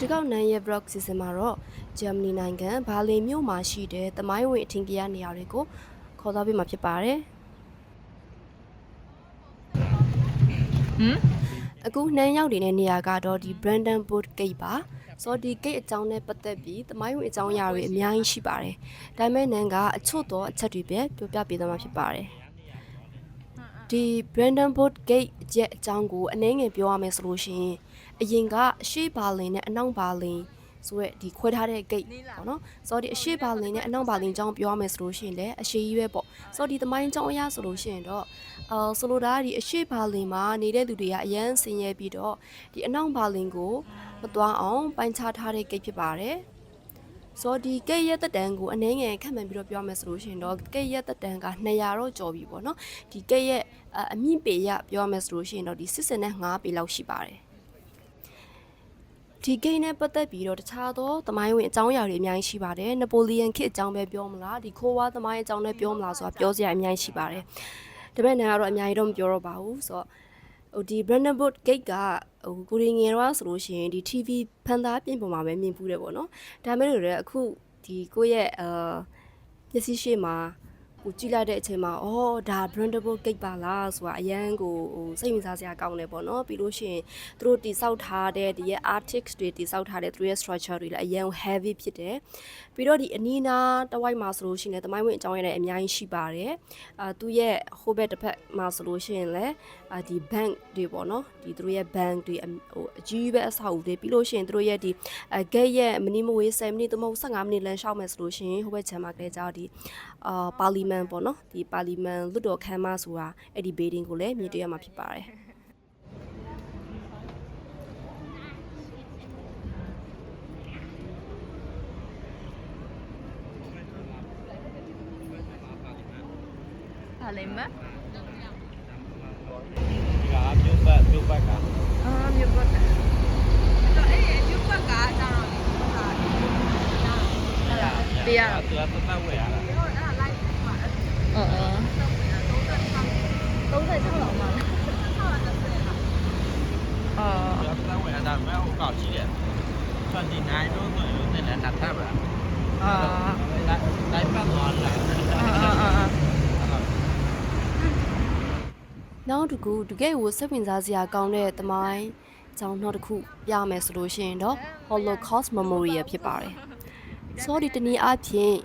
ဒီကောက်နန်ရဲ့ blog season မှာတော့ဂျာမနီနိုင်ငံဘာလင်မြို့မှာရှိတဲ့သမိုင်းဝင်အထင်ကြီးနေရာတွေကိုခေါ်သွားပေးမှာဖြစ်ပါတယ်ဟမ်အခုနှမ်းရောက်နေတဲ့နေရာကတော့ဒီ Brandenburg Gate ပါဆိုတော့ဒီ gate အကြောင်းနဲ့ပတ်သက်ပြီးသမိုင်းဝင်အကြောင်းအရာတွေအများကြီးရှိပါတယ်ဒါပေမဲ့နန်းကအချို့သောအချက်တွေပဲပြောပြပေးသွားမှာဖြစ်ပါတယ်ဒီ Brandenburg Gate အကျက်အကြောင်းကိုအနည်းငယ်ပြောရမယ်ဆိုလို့ရှိရင် အရင်ကအရှေ့ဘာလင်နဲ့အနောက်ဘာလင်ဆိုရက်ဒီခွဲထားတဲ့ gate ပေါ့နော်ဆိုတော့ဒီအရှေ့ဘာလင်နဲ့အနောက်ဘာလင်အကြောင်းပြောရမယ်ဆိုလို့ရှိရင်လည်းအရှေ့ကြီးပဲပေါ့ဆိုတော့ဒီသမိုင်းအကြောင်းအရာဆိုလို့ရှိရင်တော့အာဆိုလိုတာကဒီအရှေ့ဘာလင်မှာနေတဲ့သူတွေကအရန်ဆင်းရဲပြီးတော့ဒီအနောက်ဘာလင်ကိုမသွားအောင်ပိုင်းခြားထားတဲ့ gate ဖြစ်ပါတယ်ဆိုတော့ဒီကဲ့ရဲ့တက်တန်ကိုအနှဲငယ်ခက်မှန်ပြီးတော့ပြောမယ်ဆိုလို့ရှိရင်တော့ကဲ့ရဲ့တက်တန်က200တော့ကျော်ပြီပေါ့နော်ဒီကဲ့ရဲ့အအမြင့်ပေရပြောမယ်ဆိုလို့ရှိရင်တော့ဒီ85ပေလောက်ရှိပါတယ် ဒီဂိမ်းနဲ့ပတ်သက်ပြီးတော့တခြားသောသမိုင်းဝင်အကြောင်းအရာတွေအများကြီးရှိပါတယ်နပိုလီယန်ခေတ်အကြောင်းပဲပြောမလားဒီခိုးဝါသမိုင်းအကြောင်းလည်းပြောမလားဆိုတာပြောစရာအများကြီးရှိပါတယ်ဒါပေမဲ့နားကတော့အများကြီးတော့မပြောတော့ပါဘူးဆိုတော့ဟိုဒီ Brandenburg Gate ကဟိုကိုရီငယ်တော့ဆိုလို့ရှိရင်ဒီ TV ဖန်သားပြင်ပေါ်မှာပဲမြင်ဖူးတယ်ပေါ့နော်ဒါပေမဲ့လို့လည်းအခုဒီကိုယ့်ရဲ့အာမျက်စိရှိမှာ ကိုကြည့်လိုက်တဲ့အချိန်မှာအော်ဒါ Brandenburg Gate ပါလားဆိုတာအရန်ကိုဟိုစိတ်ဝင်စားစရာကောင်းတယ်ပေါ့နော်ပြီးလို့ရှိရင်သူတို့တိစောက်ထားတဲ့ဒီရဲ့ artics တွေတိစောက်ထားတဲ့သူတို့ရဲ့ structure တွေလည်းအရန် heavy ဖြစ်တယ်ပြီးတော့ဒီအနီးနားတစ်ဝိုက်မှာဆိုလို့ရှိရင်လည်းတမိုင်းဝင်အကြောင်းရတဲ့အများကြီးရှိပါတယ်အာသူရဲ့ဟိုဘက်တစ်ဖက်မှာဆိုလို့ရှိရင်လည်းအာဒီ bank တွေပေါ့နော်ဒီသူတို့ရဲ့ bank တွေအဟိုအကြီးပဲအဆောက်အဦတွေပြီးလို့ရှိရင်သူတို့ရဲ့ဒီအ gate ရဲ့မနီမဝေး10မိနစ်သို့မဟုတ်15မိနစ်လမ်းလျှောက်မယ်ဆိုလို့ရှိရင်ဟိုဘက်ခြမ်းမှာကလေးကြောက်ဒီအာပါလီမန်ပေါ့နော်ဒီပါလီမန်လွတ်တော်ခမ်းမဆိုတာအဲ့ဒီ building ကိုလည်းမြင်တွေ့ရမှာဖြစ်ပါတယ်ဘာလဲမဒီကမြို့ပတ်မြို့ပတ်ကအာမြို့ပတ်တယ်တော့အဲ့ဒီမြို့ပတ်ကကျတော့ဟုတ်လားပေးရတာသူကသက်သက်ဝယ်ရတာ ဟုတ်အဲ့ဒါ live မှာ အော်အော်36လောက်မှာအော်သူကသက်သက်ဝယ်ရတာမဲ့ဟိုကောက်ရှိတယ်29တော့ဆိုရင်လည်းနှစ်ထပ်ပါအာလိုက်လိုက်ပတ်သွားလာအာအာအာနောက်တစ်ခုတကယ်ကိုစိတ်ဝင်စားစရာကောင်းတဲ့သမိုင်းကြောင်းနောက်တစ်ခုပြမယ်ဆိုလို့ရှိရင်တော့ Holocaust Memorial ဖြစ်ပါတယ်။ဆိုဒီတနည်းအားဖြင့်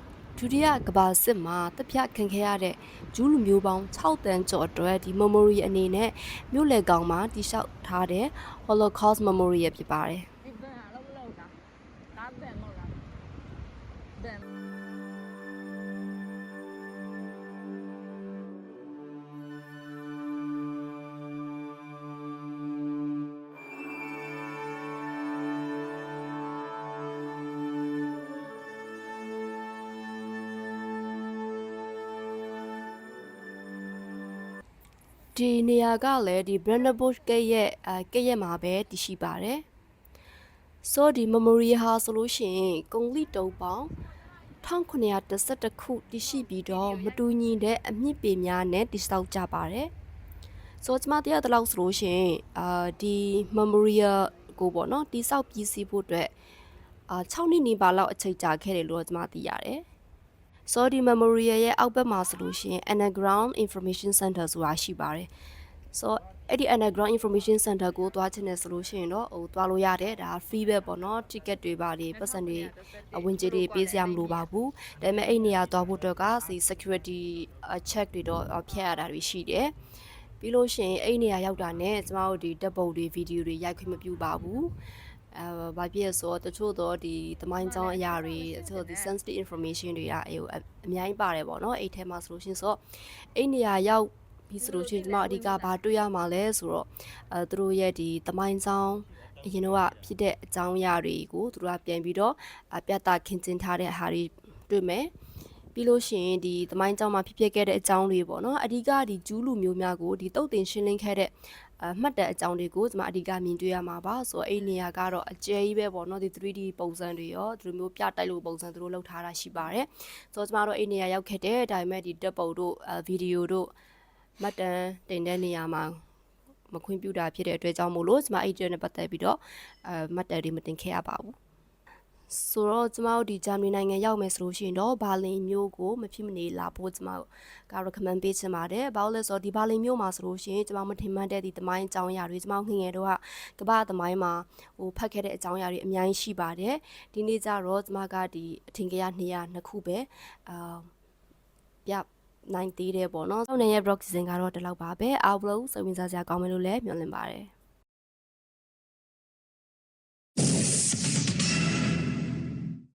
ဒုတိယကမ္ဘာစစ်မှာတပ်ဖြတ်ခံခဲ့ရတဲ့ဂျူးလူမျိုးပေါင်း6တန်းကျော်အတွက်ဒီ memory အနေနဲ့မြို့လေကောင်မှာတိစောက်ထားတဲ့ Holocaust Memorial ဖြစ်ပါတယ် ဒီဘန်အလုံးလုံးတာဒါဘန်မဟုတ်လားဘန်။ဒီနေရာကလည်းဒီ Brandenburg Gate ရဲ့အဲကဲ့ရဲ့မှာပဲတည်ရှိပါတယ်။ဆိုဒီ memory ဟာဆိုလို့ရှိရင်ကုံလိတုံပေါင်း1912ခုတည်ရှိပြီးတော့မတူညီတဲ့အမြင့်ပေများနဲ့တည်ဆောက်ကြပါတယ်။ဆိုကျွန်မတရားတလောက်ဆိုလို့ရှိရင်အာဒီ memorial ကိုပေါ့နော်တိဆောက်ပြီးစီးဖို့အတွက်အာ6နှစ်နီးပါးလောက်အချိန်ကြာခဲ့တယ်လို့ကျွန်မသိရတယ်။ so ဒီ memorial ရဲ့အောက်ဘက်မှာဆိုလို့ရှိရင် underground information center ဆိုတာရှိပါတယ် so အဲ့ဒီ underground information center ကိုသွားချင်တယ်ဆိုလို့ရှိရင်တော့ဟိုသွားလို့ရတယ်ဒါ free ပဲပေါ့နော် ticket တွေပါတွေပတ်စံတွေအဝင်ကြေးတွေပေးစရာမလိုပါဘူးဒါပေမဲ့အဲ့နေရာသွားဖို့အတွက်ကစီ security check တွေတော့ဖျက်ရတာတွေရှိတယ်ပြီးလို့ရှိရင်အဲ့နေရာရောက်တာနဲ့ကျမတို့ဒီဓာတ်ပုံတွေဗီဒီယိုတွေရိုက်ခွင့်မပြုပါဘူး အဲဘာဖြစ်လဲဆိုတော့တချို့တော့ဒီသမိုင်းကြောင်းအရာတွေတချို့ဒီ sensitive information တွေကအဲဟိုအများကြီးပါတယ်ပေါ့နော်အဲ့ထဲမှာဆိုလို့ရှိရင်ဆိုတော့အဲ့နေရာရောက်ပြီးဆိုလို့ရှိရင်ကျွန်မအဓိကဘာတွေ့ရမှာလဲဆိုတော့အဲသူတို့ရဲ့ဒီသမိုင်းကြောင်းအရင်တော့ဖြစ်တဲ့အကြောင်းအရာတွေကိုသူတို့ကပြန်ပြီးတော့အပြတ်တာခင်းကျင်းထားတဲ့ဟာတွေတွေ့မယ်ပြီးလို့ရှိရင်ဒီသမိုင်းကြောင်းမှာဖြစ်ပျက်ခဲ့တဲ့အကြောင်းတွေပေါ့နော်အဓိကဒီဂျူးလူမျိုးများကိုဒီတုတ်တင်ရှင်းလင်းခဲ့တဲ့ အမှတ်တဲ့အကြောင်းတွေကိုကျွန်မအဓိကမြင်တွေ့ရမှာပါဆိုတော့အဲ့နေရာကတော့အကျယ်ကြီးပဲပေါ့နော်ဒီ 3D ပုံစံတွေရောဒီလိုမျိုးပြတိုက်လို့ပုံစံသူတို့လောက်ထားတာရှိပါတယ်ဆိုတော့ကျွန်မတို့အဲ့နေရာရောက်ခဲ့တယ်ဒါပေမဲ့ဒီတက်ပုံတို့ဗီဒီယိုတို့မှတ်တမ်းတင်တဲ့နေရာမှာမခွင့်ပြုတာဖြစ်တဲ့အတွက်ကြောင့်မို့လို့ကျမအဲ့ဒီနဲ့ပတ်သက်ပြီးတော့အဲမတ်တယ်တွေမတင်ခဲ့ရပါဘူး ဆိုတော့ကျမတို့ဒီဂျာမနီနိုင်ငံရောက်မယ်ဆိုလို့ရှိရင်တော့ဘာလင်မြို့ကိုမဖြစ်မနေလာဖို့ကျမတို့က recommend ပေးချင်ပါတယ်။ဘာလို့လဲဆိုတော့ဒီဘာလင်မြို့မှာဆိုလို့ရှိရင်ကျမမထင်မှတ်တဲ့ဒီသမိုင်းအကြောင်းအရာတွေကျမငငယ်တော့ကကမ္ဘာသမိုင်းမှာဟိုဖတ်ခဲ့တဲ့အကြောင်းအရာတွေအများကြီးရှိပါတယ်။ဒီနေ့ကျတော့ကျမကဒီအထင်ကြီး200နှစ်ခုပဲအာပြနိုင်သေးတယ်ပေါ့နော်။ဆောင်းနေရဲ့ blog season ကတော့ဒီလောက်ပါပဲ။အားလုံးစိတ်ဝင်စားစရာကောင်းမယ်လို့လည်းမျှော်လင့်ပါတယ်။